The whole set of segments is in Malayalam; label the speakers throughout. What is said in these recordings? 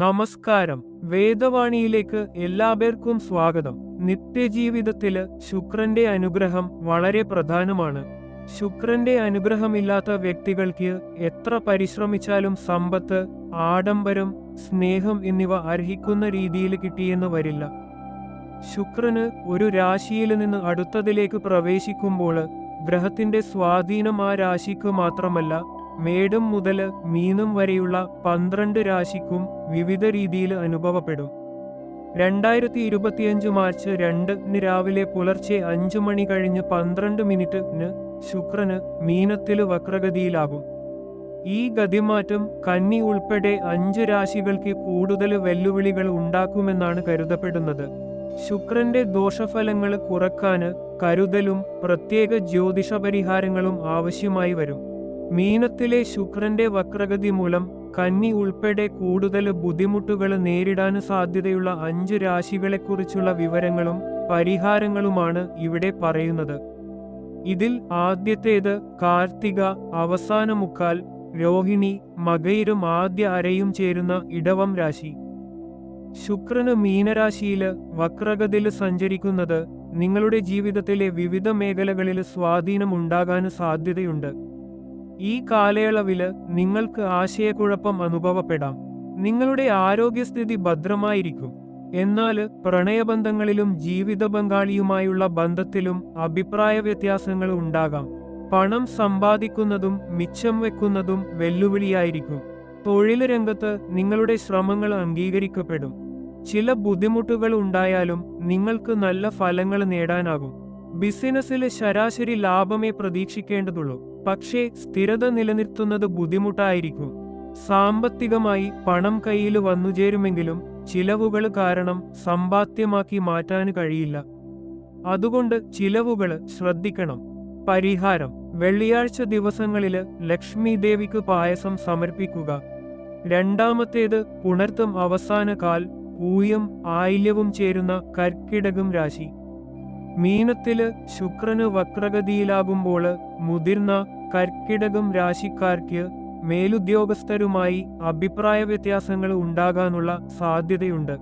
Speaker 1: നമസ്കാരം. വേദവാണിയിലേക്ക് എല്ലാവർക്കും സ്വാഗതം. നിത്യജീവിതത്തിൽ ശുക്രന്റെ അനുഗ്രഹം വളരെ പ്രധാനമാണ്. ശുക്രന്റെ അനുഗ്രഹമില്ലാത്ത വ്യക്തികൾക്ക് എത്ര പരിശ്രമിച്ചാലും സമ്പത്ത് ആഡംബരം സ്നേഹം എന്നിവ അർഹിക്കുന്ന രീതിയിൽ കിട്ടിയെന്ന് വരില്ല. ശുക്രന് ഒരു രാശിയിൽ നിന്ന് അടുത്തതിലേക്ക് പ്രവേശിക്കുമ്പോൾ ഗ്രഹത്തിന്റെ സ്വാധീനം ആ രാശിക്ക് മാത്രമല്ല മേടം മുതൽ മീനം വരെയുള്ള പന്ത്രണ്ട് രാശിക്കും വിവിധ രീതിയിൽ അനുഭവപ്പെടും. രണ്ടായിരത്തി ഇരുപത്തിയഞ്ച് മാർച്ച് രണ്ടിന് രാവിലെ പുലർച്ചെ അഞ്ചു മണി കഴിഞ്ഞ് പന്ത്രണ്ട് മിനിറ്റിന് ശുക്രന് മീനത്തിൽ വക്രഗതിയിലാകും. ഈ ഗതിമാറ്റം കന്നി ഉൾപ്പെടെ അഞ്ച് രാശികൾക്ക് കൂടുതൽ വെല്ലുവിളികൾ ഉണ്ടാക്കുമെന്നാണ് കരുതപ്പെടുന്നത്. ശുക്രന്റെ ദോഷഫലങ്ങൾ കുറക്കാന് കരുതലും പ്രത്യേക ജ്യോതിഷ പരിഹാരങ്ങളും ആവശ്യമായി വരും. മീനത്തിലെ ശുക്രന്റെ വക്രഗതി മൂലം കന്നി ഉൾപ്പെടെ കൂടുതൽ ബുദ്ധിമുട്ടുകൾ നേരിടാൻ സാധ്യതയുള്ള അഞ്ച് രാശികളെക്കുറിച്ചുള്ള വിവരങ്ങളും പരിഹാരങ്ങളുമാണ് ഇവിടെ പറയുന്നത്. ഇതിൽ ആദ്യത്തേത് കാർത്തിക അവസാന മുക്കാൽ രോഹിണി മകയിരും ആദ്യ അരയും ചേരുന്ന ഇടവം രാശി. ശുക്രന് മീനരാശിയിൽ വക്രഗതിയിൽ സഞ്ചരിക്കുന്നത് നിങ്ങളുടെ ജീവിതത്തിലെ വിവിധ മേഖലകളിൽ സ്വാധീനം ഉണ്ടാകാൻ സാധ്യതയുണ്ട്. ഈ കാലയളവിൽ നിങ്ങൾക്ക് ആശയക്കുഴപ്പം അനുഭവപ്പെടാം. നിങ്ങളുടെ ആരോഗ്യസ്ഥിതി ഭദ്രമായിരിക്കും. എന്നാൽ പ്രണയബന്ധങ്ങളിലും ജീവിത പങ്കാളിയുമായുള്ള ബന്ധത്തിലും അഭിപ്രായ വ്യത്യാസങ്ങൾ ഉണ്ടാകാം. പണം സമ്പാദിക്കുന്നതും മിച്ചം വെക്കുന്നതും വെല്ലുവിളിയായിരിക്കും. തൊഴിൽ രംഗത്ത് നിങ്ങളുടെ ശ്രമങ്ങൾ അംഗീകരിക്കപ്പെടും. ചില ബുദ്ധിമുട്ടുകൾ ഉണ്ടായാലും നിങ്ങൾക്ക് നല്ല ഫലങ്ങൾ നേടാനാകും. ബിസിനസ്സിൽ ശരാശരി ലാഭമേ പ്രതീക്ഷിക്കേണ്ടതുള്ളൂ. പക്ഷേ സ്ഥിരത നിലനിർത്തുന്നത് ബുദ്ധിമുട്ടായിരിക്കും. സാമ്പത്തികമായി പണം കയ്യിൽ വന്നുചേരുമെങ്കിലും ചിലവുകൾ കാരണം സമ്പാദ്യമാക്കി മാറ്റാൻ കഴിയില്ല. അതുകൊണ്ട് ചിലവുകൾ ശ്രദ്ധിക്കണം. പരിഹാരം. വെള്ളിയാഴ്ച ദിവസങ്ങളിൽ ലക്ഷ്മി ദേവിക്ക് പായസം സമർപ്പിക്കുക. രണ്ടാമത്തേത് പുണർത്തും അവസാന കാൽ പൂയം ആയില്യവും ചേരുന്ന കർക്കിടകം രാശി. മീനത്തിൽ ശുക്രന് വക്രഗതിയിലാകുമ്പോൾ മുതിർന്ന കർക്കിടകം രാശിക്കാർക്ക് മേലുദ്യോഗസ്ഥരുമായി അഭിപ്രായ വ്യത്യാസങ്ങൾ ഉണ്ടാകാനുള്ള സാധ്യതയുണ്ട്.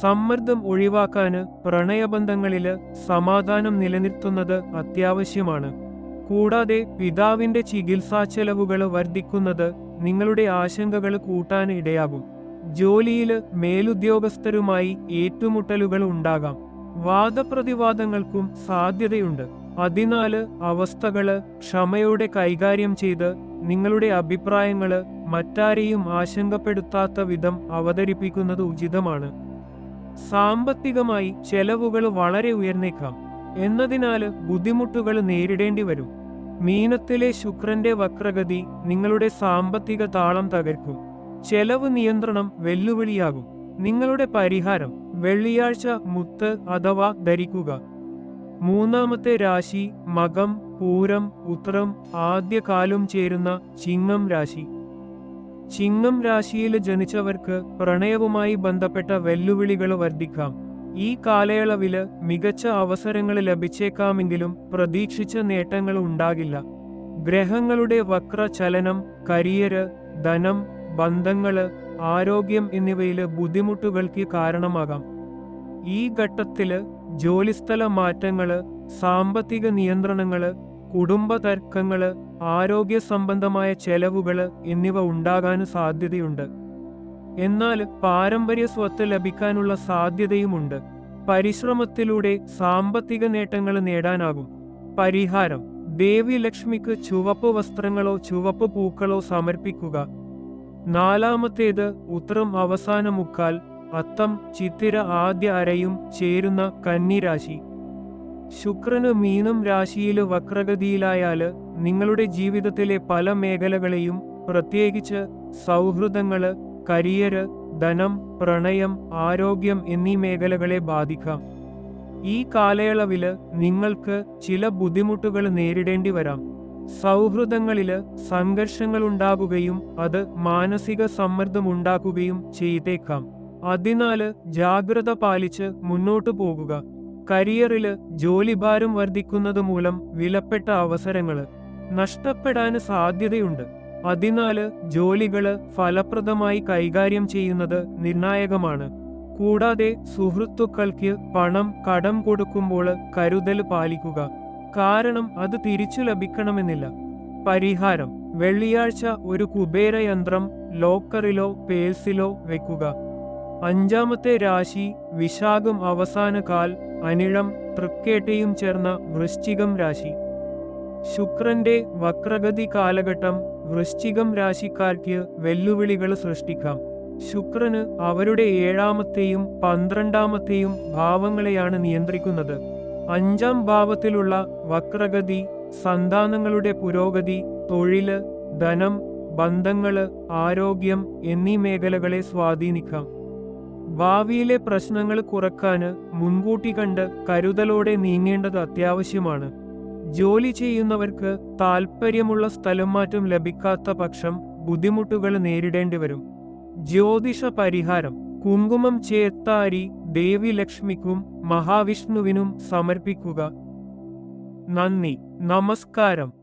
Speaker 1: സമ്മർദ്ദം ഒഴിവാക്കാന് പ്രണയബന്ധങ്ങളിൽ സമാധാനം നിലനിർത്തുന്നത് അത്യാവശ്യമാണ്. കൂടാതെ പിതാവിന്റെ ചികിത്സാ ചെലവുകൾ വർദ്ധിക്കുന്നത് നിങ്ങളുടെ ആശങ്കകൾ കൂട്ടാൻ ഇടയാകും. ജോലിയിൽ മേലുദ്യോഗസ്ഥരുമായി ഏറ്റുമുട്ടലുകൾ ഉണ്ടാകാം. വാദപ്രതിവാദങ്ങൾക്കും സാധ്യതയുണ്ട്. അതിനാല് അവസ്ഥകൾ ക്ഷമയോടെ കൈകാര്യം ചെയ്ത് നിങ്ങളുടെ അഭിപ്രായങ്ങൾ മറ്റാരെയും ആശങ്കപ്പെടുത്താത്ത വിധം അവതരിപ്പിക്കുന്നത് ഉചിതമാണ്. സാമ്പത്തികമായി ചെലവുകൾ വളരെ ഉയർന്നേക്കാം. എന്നതിനാൽ ബുദ്ധിമുട്ടുകൾ നേരിടേണ്ടി വരും. മീനത്തിലെ ശുക്രന്റെ വക്രഗതി നിങ്ങളുടെ സാമ്പത്തിക താളം തകർക്കും. ചെലവ് നിയന്ത്രണം വെല്ലുവിളിയാകും. നിങ്ങളുടെ പരിഹാരം വെള്ളിയാഴ്ച മുത്ത് അഥവാ ധരിക്കുക. മൂന്നാമത്തെ രാശി മകം പൂരം ഉത്രം ആദ്യകാലം ചേരുന്ന ചിങ്ങം രാശി. ചിങ്ങം രാശിയിൽ ജനിച്ചവർക്ക് പ്രണയവുമായി ബന്ധപ്പെട്ട വെല്ലുവിളികൾ വർദ്ധിക്കാം. ഈ കാലയളവിൽ മികച്ച അവസരങ്ങൾ ലഭിച്ചേക്കാമെങ്കിലും പ്രതീക്ഷിച്ച നേട്ടങ്ങൾ ഉണ്ടാകില്ല. ഗ്രഹങ്ങളുടെ വക്രചലനം കരിയര് ധനം ബന്ധങ്ങൾ ആരോഗ്യം എന്നിവയിലെ ബുദ്ധിമുട്ടുകൾക്ക് കാരണമാകാം. ഈ ഘട്ടത്തിൽ ജോലിസ്ഥല മാറ്റങ്ങൾ സാമ്പത്തിക നിയന്ത്രണങ്ങൾ കുടുംബ തർക്കങ്ങൾ ആരോഗ്യ സംബന്ധമായ ചെലവുകൾ എന്നിവ ഉണ്ടാകാനും സാധ്യതയുണ്ട്. എന്നാൽ പാരമ്പര്യ സ്വത്ത് ലഭിക്കാനുള്ള സാധ്യതയുമുണ്ട്. പരിശ്രമത്തിലൂടെ സാമ്പത്തിക നേട്ടങ്ങൾ നേടാനാകും. പരിഹാരം ദേവി ലക്ഷ്മിക്ക് ചുവപ്പ് വസ്ത്രങ്ങളോ ചുവപ്പ് പൂക്കളോ സമർപ്പിക്കുക. നാലാമത്തേത് ഉത്രം അവസാന മുക്കാൽ അത്തം ചിത്തിര ആദ്യ അരയും ചേരുന്ന കന്നിരാശി. ശുക്രന് മീനം രാശിയിൽ വക്രഗതിയിലായാൽ നിങ്ങളുടെ ജീവിതത്തിലെ പല മേഖലകളെയും പ്രത്യേകിച്ച് സൗഹൃദങ്ങൾ കരിയര് ധനം പ്രണയം ആരോഗ്യം എന്നീ മേഖലകളെ ബാധിക്കാം. ഈ കാലയളവിൽ നിങ്ങൾക്ക് ചില ബുദ്ധിമുട്ടുകൾ നേരിടേണ്ടി വരാം. സൗഹൃദങ്ങളിൽ സംഘർഷങ്ങളുണ്ടാകുകയും അത് മാനസിക സമ്മർദ്ദമുണ്ടാക്കുകയും ചെയ്തേക്കാം. അതിനാല് ജാഗ്രത പാലിച്ച് മുന്നോട്ടു പോകുക. കരിയറിൽ ജോലിഭാരം വർദ്ധിക്കുന്നത് മൂലം വിലപ്പെട്ട അവസരങ്ങൾ നഷ്ടപ്പെടാൻ സാധ്യതയുണ്ട്. അതിനാല് ജോലികൾ ഫലപ്രദമായി കൈകാര്യം ചെയ്യുന്നത് നിർണായകമാണ്. കൂടാതെ സുഹൃത്തുക്കൾക്ക് പണം കടം കൊടുക്കുമ്പോൾ കരുതൽ പാലിക്കുക. കാരണം അത് തിരിച്ചു ലഭിക്കണമെന്നില്ല. പരിഹാരം വെള്ളിയാഴ്ച ഒരു കുബേര യന്ത്രം ലോക്കറിലോ പേഴ്സിലോ വെക്കുക. അഞ്ചാമത്തെ രാശി വിശാഖം അവസാന കാൽ അനിഴം തൃക്കേട്ടയും ചേർന്ന വൃശ്ചികം രാശി. ശുക്രന്റെ വക്രഗതി കാലഘട്ടം വൃശ്ചികം രാശിക്കാർക്ക് വെല്ലുവിളികൾ സൃഷ്ടിക്കാം. ശുക്രന് അവരുടെ ഏഴാമത്തെയും പന്ത്രണ്ടാമത്തെയും ഭാവങ്ങളെയാണ് നിയന്ത്രിക്കുന്നത്. അഞ്ചാം ഭാവത്തിലുള്ള വക്രഗതി സന്താനങ്ങളുടെ പുരോഗതി തൊഴിൽ ധനം ബന്ധങ്ങൾ ആരോഗ്യം എന്നീ മേഖലകളെ സ്വാധീനിക്കാം. ഭാവിയിലെ പ്രശ്നങ്ങൾ കുറക്കാന് മുൻകൂട്ടി കണ്ട് കരുതലോടെ നീങ്ങേണ്ടത് അത്യാവശ്യമാണ്. ജോലി ചെയ്യുന്നവർക്ക് താൽപ്പര്യമുള്ള സ്ഥലം മാറ്റം ലഭിക്കാത്ത പക്ഷം ബുദ്ധിമുട്ടുകൾ നേരിടേണ്ടി വരും ജ്യോതിഷ പരിഹാരം. കുങ്കുമം ചേത്താരി ദേവി ലക്ഷ്മിക്കും മഹാവിഷ്ണുവിനും സമർപ്പിക്കുക. നന്ദി. നമസ്കാരം.